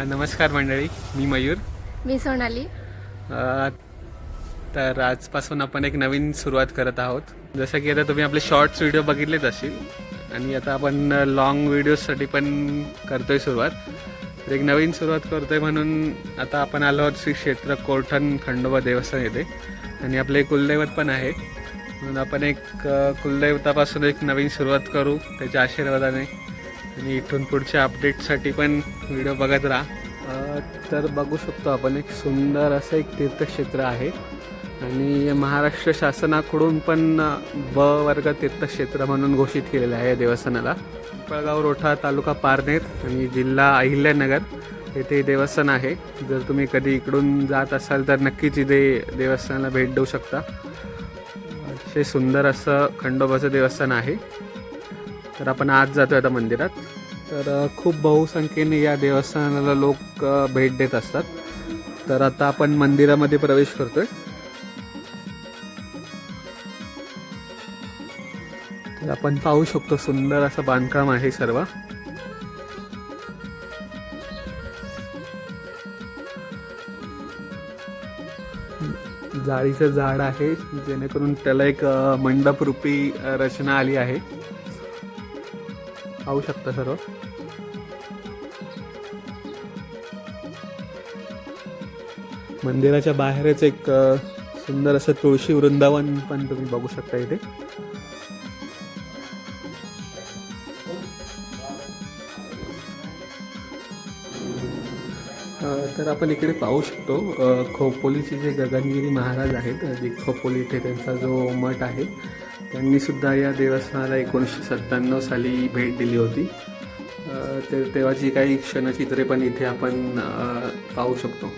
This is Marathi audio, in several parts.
नमस्कार मंडळी मी मयूर. मी सोनाली. तर आजपासून आपण एक नवीन सुरुवात करत आहोत. जसं की आता तुम्ही आपले शॉर्ट्स व्हिडिओ बघितलेच असतील आणि आता आपण लॉंग व्हिडिओजसाठी पण करतोय सुरुवात. तर एक नवीन सुरुवात करतोय म्हणून आता आपण आलो आहोत श्री क्षेत्र कोरठण खंडोबा देवस्थान येथे. आणि आपले कुलदैवत पण आहे म्हणून आपण एक कुलदैवतापासून एक नवीन सुरुवात करू त्याच्या आशीर्वादाने. आणि इथून पुढच्या अपडेटसाठी पण व्हिडिओ बघत राहा. तर बघू शकतो आपण एक सुंदर असं एक तीर्थक्षेत्र आहे. आणि महाराष्ट्र शासनाकडून पण ब वर्ग तीर्थक्षेत्र म्हणून घोषित केलेलं आहे या देवस्थानाला. पिंपळगाव रोठा तालुका पारनेर आणि जिल्हा अहिल्यानगर येथे देवस्थान आहे. जर तुम्ही कधी इकडून जात असाल तर नक्कीच इथे देवस्थानाला भेट देऊ शकता. अतिशय सुंदर असं खंडोबाचं देवस्थान आहे. तर आपण आज जातो आता मंदिरात. तर खूप बहुसंख्येने या देवस्थानाला लोक भेट देत असतात. तर आता आपण मंदिरामध्ये प्रवेश करतोय. तर आपण पाहू शकतो सुंदर असं बांधकाम आहे सर्व. जाळीचं झाड आहे जेणेकरून त्याला एक मंडपरूपी रचना आली आहे. पाहू शकता सर्व. मंदिराच्या बाहेरच एक सुंदर असं तुळशी वृंदावन पण तुम्ही बघू शकता इथे. तर आपण इकडे पाहू शकतो खोपोलीचे जे गगनगिरी महाराज आहेत जे खोपोली इथे त्यांचा जो मठ आहे त्यांनी सुद्धा या देवस्थानाला एकोणीसशे सत्त्याण्णव साली भेट दिली होती. तर तेव्हाची काही क्षणचित्रे पण इथे आपण पाहू शकतो.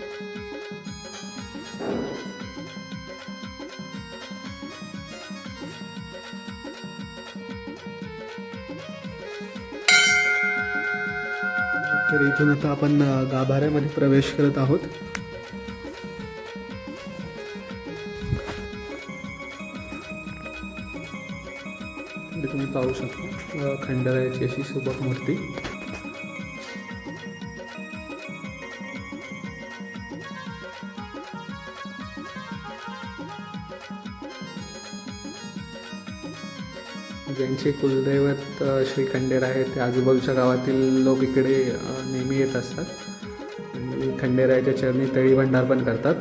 तर इथून आता आपण गाभाऱ्यामध्ये प्रवेश करत आहोत. इथे तुम्ही पाहू शकता. खंडरायाची अशी सुबक मूर्ती. ज्यांचे कुलदैवत श्री खंडेर आहे ते आजूबाजूच्या गावातील लोक इकडे नेहमी येत असतात. आणि खंडेरायाच्या चरणी तळी भंडार पण करतात.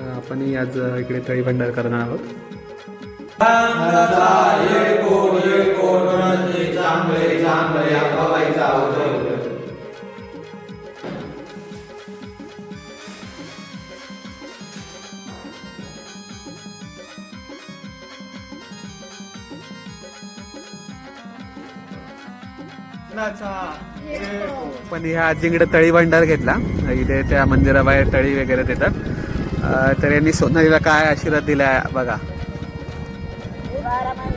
आपणही आज इकडे तळी भंडार करणार आहोत. पण ह्या जिंगड तळी भंडार घेतला. इथे त्या मंदिराबाहेर तळी वगैरे देतात. तर यांनी सोनालीला काय आशीर्वाद दिला बघा. para